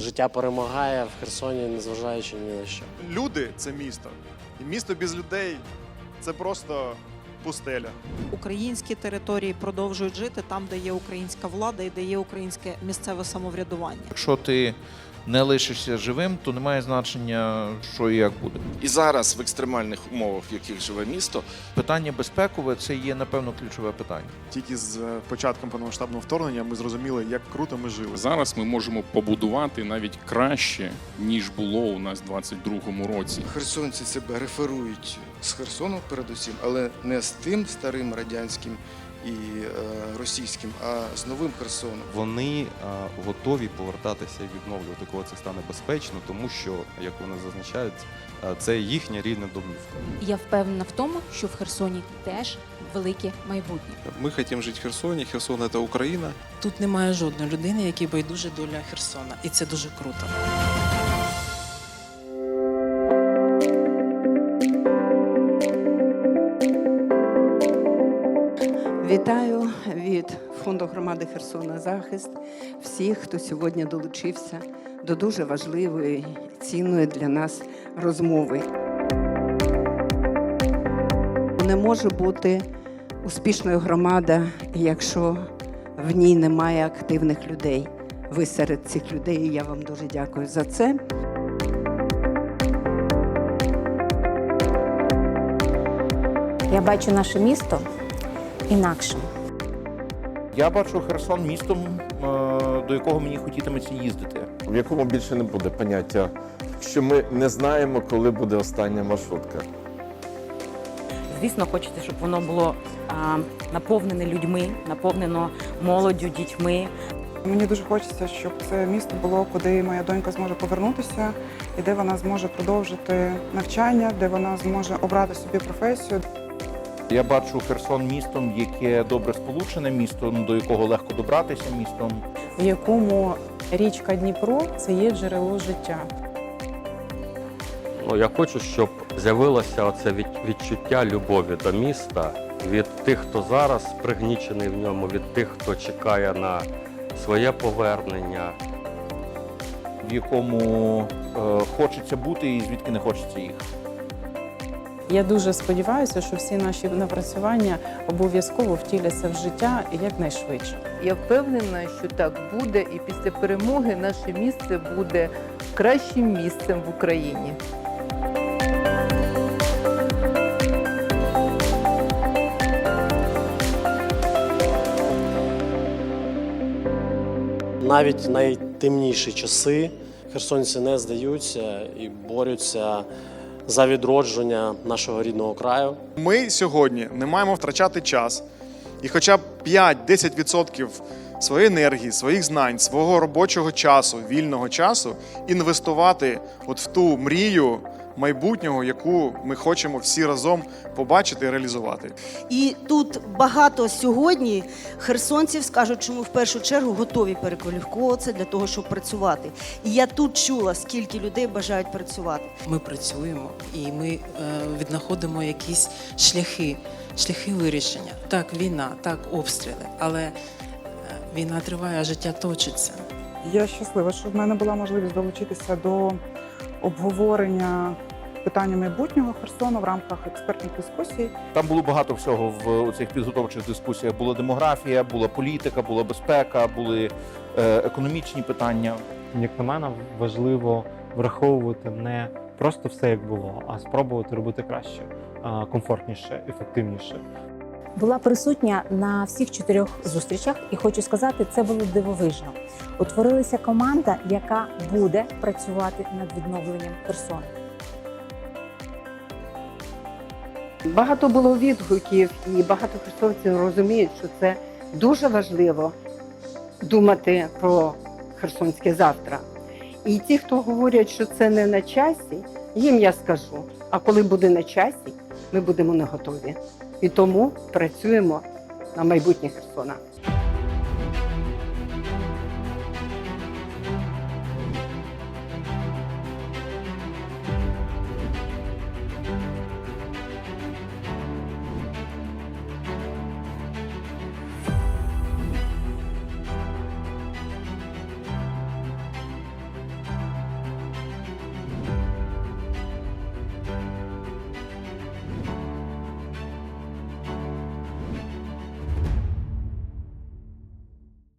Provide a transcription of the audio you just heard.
Життя перемагає в Херсоні, незважаючи ні на що. Люди це місто. І місто без людей це просто пустеля. Українські території продовжують жити там, де є українська влада і де є українське місцеве самоврядування. Якщо ти не лишишся живим, то немає значення, що і як буде. І зараз в екстремальних умовах, в яких живе місто, Питання безпекове це є напевно ключове питання. Тільки з е, початком повномасштабного вторгнення ми зрозуміли, як круто ми жили. Зараз ми можемо побудувати навіть краще, ніж було у нас в 22-му році. Херсонці себе реферують з Херсону, передусім, але не з тим старим радянським і е, російським, а з новим Херсоном. Вони е, готові повертатися і відновлювати, коли це стане безпечно, тому що, як вони зазначають, е, це їхня рідна домівка. Я впевнена в тому, що в Херсоні теж велике майбутнє. Ми хочемо жити в Херсоні. Херсон це Україна. Тут немає жодної людини, якій байдуже доля Херсона, і це дуже круто. Вітаю від фонду громади Херсона Захист всіх, хто сьогодні долучився до дуже важливої, цінної для нас розмови. Не може бути успішною громада, якщо в ній немає активних людей. Ви серед цих людей, і я вам дуже дякую за це. Я бачу наше місто інакшим. Я бачу Херсон містом, е, до якого мені хотітиметься їздити. в якому більше не буде поняття, що ми не знаємо, коли буде остання маршрутка. Звісно, хочеться, щоб воно було а, наповнене людьми, наповнено молоддю, дітьми. Мені дуже хочеться, щоб це місто було, куди моя донька зможе повернутися, і де вона зможе продовжити навчання, де вона зможе обрати собі професію. Я бачу Херсон містом, яке добре сполучене, містом, до якого легко добратися, містом. в якому річка Дніпро це є джерело життя. Ну, я хочу, щоб з'явилося оце відчуття любові до міста від тих, хто зараз пригнічений в ньому, від тих, хто чекає на своє повернення. в якому е, хочеться бути і звідки не хочеться їхати. Я дуже сподіваюся, що всі наші напрацювання обов'язково втіляться в життя і якнайшвидше. Я впевнена, що так буде, і після перемоги наше місце буде кращим місцем в Україні. Навіть найтемніші часи херсонці не здаються і борються за відродження нашого рідного краю. Ми сьогодні не маємо втрачати час і хоча б 5-10% своєї енергії, своїх знань, свого робочого часу, вільного часу інвестувати от в ту мрію майбутнього, яку ми хочемо всі разом побачити і реалізувати. І тут багато сьогодні херсонців скажуть, що ми в першу чергу готові перекваліфіковуватися для того, щоб працювати. І я тут чула, скільки людей бажають працювати. Ми працюємо і ми е, віднаходимо якісь шляхи, шляхи вирішення. Так, війна, так, обстріли, але е, війна триває, а життя точиться. Я щаслива, що в мене була можливість долучитися до обговорення питання майбутнього Херсону в рамках експертних дискусій. Там було багато всього в цих підготовчих дискусіях. Була демографія, була політика, була безпека, були е, економічні питання. Як на мене, важливо враховувати не просто все як було, а спробувати робити краще, комфортніше, ефективніше. Була присутня на всіх чотирьох зустрічах, і хочу сказати, це було дивовижно. Утворилася команда, яка буде працювати над відновленням Херсону. Багато було відгуків, і багато херсонців розуміють, що це дуже важливо думати про херсонське завтра. І ті, хто говорять, що це не на часі, їм я скажу: а коли буде на часі, ми будемо не готові. І тому працюємо на майбутнє Херсона.